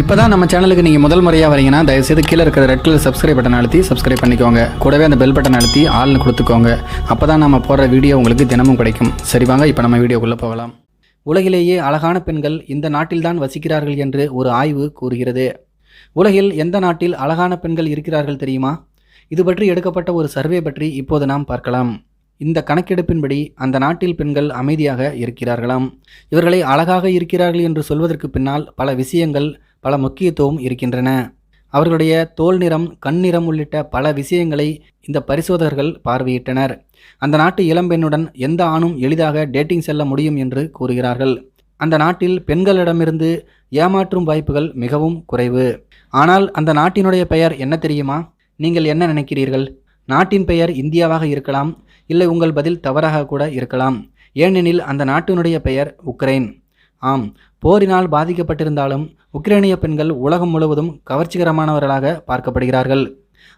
இப்போ தான் நம்ம சேனலுக்கு நீங்கள் முதல் முறையாக வரீங்கன்னா தயவுசெய்து கீழே இருக்கிற ரெட் கலர் சப்ஸ்கிரைப் பட்டன் அழுத்தி சப்ஸ்கிரைப் பண்ணிக்கோங்க. கூடவே அந்த பெல் பட்டன் அழுத்தி ஆள்னு கொடுத்துக்கோங்க. அப்போ தான் நம்ம போடுற வீடியோ உங்களுக்கு தினமும் கிடைக்கும். சரி வாங்க இப்போ நம்ம வீடியோக்குள்ளே போகலாம். உலகிலேயே அழகான பெண்கள் இந்த நாட்டில்தான் வசிக்கிறார்கள் என்று ஒரு ஆய்வு கூறுகிறது. உலகில் எந்த நாட்டில் அழகான பெண்கள் இருக்கிறார்கள் தெரியுமா? இது பற்றி எடுக்கப்பட்ட ஒரு சர்வே பற்றி இப்போது நாம் பார்க்கலாம். இந்த கணக்கெடுப்பின்படி அந்த நாட்டில் பெண்கள் அமைதியாக இருக்கிறார்களாம். இவர்களை அழகாக இருக்கிறார்கள் என்று சொல்வதற்கு பின்னால் பல விஷயங்கள் பல முக்கியத்துவம் இருக்கின்றன. அவர்களுடைய தோல் நிறம் கண் நிறம் உள்ளிட்ட பல விஷயங்களை இந்த பரிசோதகர்கள் பார்வையிட்டனர். அந்த நாட்டு இளம்பெண்ணுடன் எந்த ஆணும் எளிதாக டேட்டிங் செல்ல முடியும் என்று கூறுகிறார்கள். அந்த நாட்டில் பெண்களிடமிருந்து ஏமாற்றும் வாய்ப்புகள் மிகவும் குறைவு. ஆனால் அந்த நாட்டினுடைய பெயர் என்ன தெரியுமா? நீங்கள் என்ன நினைக்கிறீர்கள்? நாட்டின் பெயர் இந்தியாவாக இருக்கலாம் இல்லை உங்கள் பதில் தவறாக கூட இருக்கலாம். ஏனெனில் அந்த நாட்டினுடைய பெயர் உக்ரைன். ஆம் போரினால் பாதிக்கப்பட்டிருந்தாலும் உக்ரைனிய பெண்கள் உலகம் முழுவதும் கவர்ச்சிகரமானவர்களாக பார்க்கப்படுகிறார்கள்.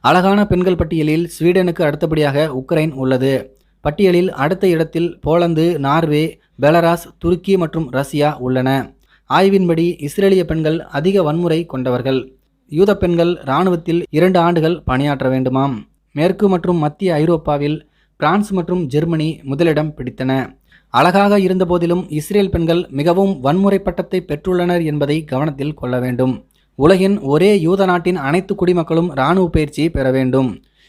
அழகான பெண்கள் பட்டியலில் ஸ்வீடனுக்கு அடுத்தபடியாக உக்ரைன் உள்ளது. பட்டியலில் அடுத்த இடத்தில் போலந்து நார்வே பெலராஸ் துருக்கி மற்றும் ரஷ்யா உள்ளன. ஆய்வின்படி இஸ்ரேலிய பெண்கள் அதிக வன்முறை கொண்டவர்கள். யூத பெண்கள் இராணுவத்தில் இரண்டு ஆண்டுகள் பணியாற்ற வேண்டுமாம். மேற்கு மற்றும் மத்திய ஐரோப்பாவில் பிரான்ஸ் மற்றும் ஜெர்மனி முதலிடம் பிடித்தன. அழகாக இருந்தபோதிலும் இஸ்ரேல் பெண்கள் மிகவும் வன்முறை பட்டத்தை பெற்றுள்ளனர் என்பதை கவனத்தில் கொள்ள வேண்டும். உலகின் ஒரே யூத நாட்டின் அனைத்து குடிமக்களும் இராணுவ பயிற்சி பெற வேண்டும்.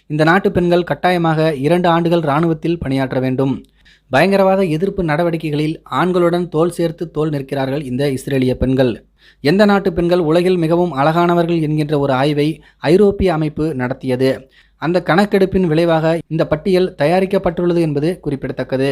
இந்த நாட்டு பெண்கள் கட்டாயமாக இரண்டு ஆண்டுகள் இராணுவத்தில் பணியாற்ற வேண்டும். பயங்கரவாத எதிர்ப்பு நடவடிக்கைகளில் ஆண்களுடன் தோல் சேர்த்து தோல் நிற்கிறார்கள் இந்த இஸ்ரேலிய பெண்கள். எந்த நாட்டு பெண்கள் உலகில் மிகவும் அழகானவர்கள் என்கின்ற ஒரு ஆய்வை ஐரோப்பிய அமைப்பு நடத்தியது. அந்த கணக்கெடுப்பின் விளைவாக இந்த பட்டியல் தயாரிக்கப்பட்டுள்ளது என்பது குறிப்பிடத்தக்கது.